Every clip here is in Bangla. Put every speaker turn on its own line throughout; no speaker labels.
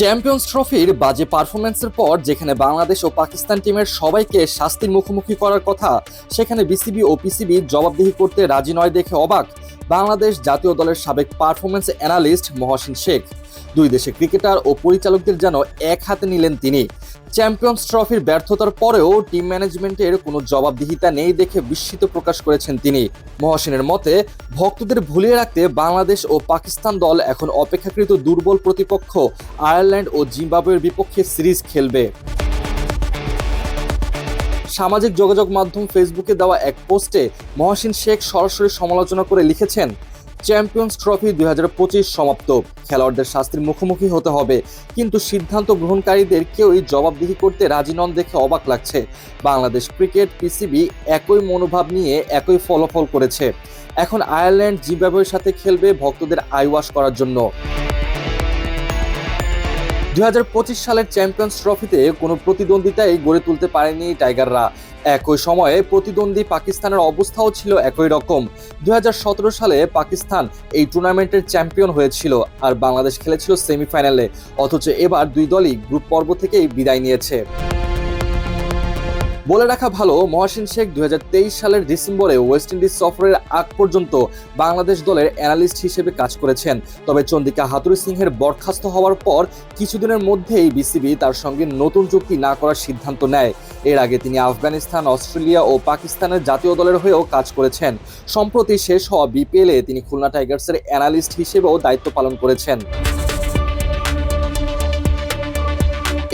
চ্যাম্পিয়ন্স ট্রফির বাজে পারফরমেন্সের পর যেখানে বাংলাদেশ ও পাকিস্তান টিমের সবাইকে শাস্তির মুখোমুখি করার কথা, সেখানে বিসিবি ও পিসিবি জবাবদিহি করতে রাজি নয় দেখে অবাক বাংলাদেশ জাতীয় দলের সাবেক পারফরমেন্স অ্যানালিস্ট মহসিন শেখ। দুই দেশে ক্রিকেটার ও পরিচালকদের যেন এক হাতে নিলেন তিনি। চ্যাম্পিয়ন্স ট্রফির ব্যর্থতার পরেও টিম ম্যানেজমেন্টের কোনো জবাবদিহিতা নেই দেখে বিস্মিত প্রকাশ করেছেন তিনি। মহসিনের মতে, ভক্তদের ভুলিয়ে রাখতে বাংলাদেশ ও পাকিস্তান দল এখন অপেক্ষাকৃত দুর্বল প্রতিপক্ষ, আয়ারল্যান্ড ও জিম্বাবুয়ের বিপক্ষে সিরিজ খেলবে। সামাজিক যোগাযোগ মাধ্যম ফেসবুকে দেওয়া এক পোস্টে মহসিন শেখ সরাসরি সমালোচনা করে লিখেছেন চ্যাম্পিয়ন্স ট্রফি দু হাজার পঁচিশ সমাপ্ত। খেলোয়াড়দের শাস্তির মুখোমুখি হতে হবে, কিন্তু সিদ্ধান্ত গ্রহণকারীদের কেউই জবাবদিহি করতে রাজি নন দেখে অবাক লাগছে। বাংলাদেশ ক্রিকেট পিসিবি একই মনোভাব নিয়ে একই ফলাফল করেছে। এখন আয়ারল্যান্ড জিম্বাবুয়ের সাথে খেলবে ভক্তদের আইওয়াশ করার জন্য। দুই হাজার পঁচিশ সালের চ্যাম্পিয়ন্স ট্রফিতে কোনো প্রতিদ্বন্দ্বিতাই গড়ে তুলতে পারেনি টাইগাররা। একই সময়ে প্রতিদ্বন্দ্বী পাকিস্তানের অবস্থাও ছিল একই রকম। দু হাজার সতেরো সালে পাকিস্তান এই টুর্নামেন্টের চ্যাম্পিয়ন হয়েছিল আর বাংলাদেশ খেলেছিল সেমিফাইনালে। অথচ এবার দুই দলই গ্রুপ পর্ব থেকেই বিদায় নিয়েছে। বলে রাখা ভালো, মহাসিন শেখ দু হাজার তেইশ সালের ডিসেম্বরে ওয়েস্ট ইন্ডিজ সফরের আগ পর্যন্ত বাংলাদেশ দলের অ্যানালিস্ট হিসেবে কাজ করেছেন। তবে চন্দিকা হাতুরি সিংহের বরখাস্ত হওয়ার পর কিছুদিনের মধ্যেই বিসিবি তার সঙ্গে নতুন চুক্তি না করার সিদ্ধান্ত নেয়। এর আগে তিনি আফগানিস্তান, অস্ট্রেলিয়া ও পাকিস্তানের জাতীয় দলের হয়েও কাজ করেছেন। সম্প্রতি শেষ হওয়া বিপিএলে তিনি খুলনা টাইগার্সের অ্যানালিস্ট হিসেবেও দায়িত্ব পালন করেছেন।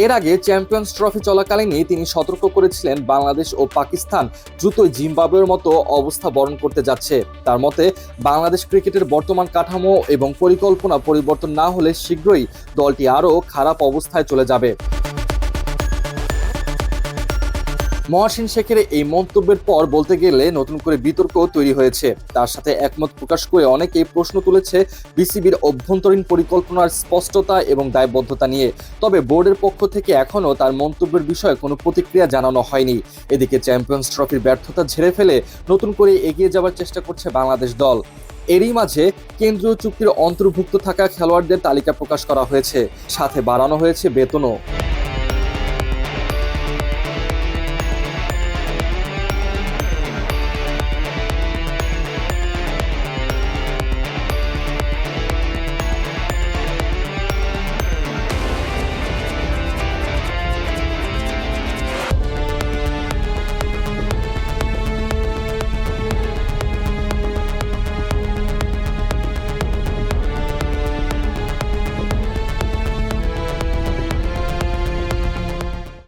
এর আগে চ্যাম্পিয়ন্স ট্রফি চলাকালীনই তিনি সতর্ক করেছিলেন বাংলাদেশ ও পাকিস্তান দ্রুতই জিম্বাবুয়ের মতো অবস্থা বরণ করতে যাচ্ছে। তার মতে, বাংলাদেশ ক্রিকেটের বর্তমান কাঠামো এবং পরিকল্পনা পরিবর্তন না হলে শীঘ্রই দলটি আরও খারাপ অবস্থায় চলে যাবে। মহাসিন শেখের এই মন্তব্যের পর বলতে গেলে নতুন করে বিতর্ক তৈরি হয়েছে। তার সাথে একমত প্রকাশ করে অনেকেই প্রশ্ন তুলেছে বিসিবির অভ্যন্তরীণ পরিকল্পনার স্পষ্টতা এবং দায়বদ্ধতা নিয়ে। তবে বোর্ডের পক্ষ থেকে এখনও তার মন্তব্যের বিষয়ে কোনো প্রতিক্রিয়া জানানো হয়নি। এদিকে চ্যাম্পিয়ন্স ট্রফির ব্যর্থতা ঝেড়ে ফেলে নতুন করে এগিয়ে যাওয়ার চেষ্টা করছে বাংলাদেশ দল। এরই মাঝে কেন্দ্রীয় চুক্তির অন্তর্ভুক্ত থাকা খেলোয়াড়দের তালিকা প্রকাশ করা হয়েছে। সাথে বাড়ানো হয়েছে বেতনও।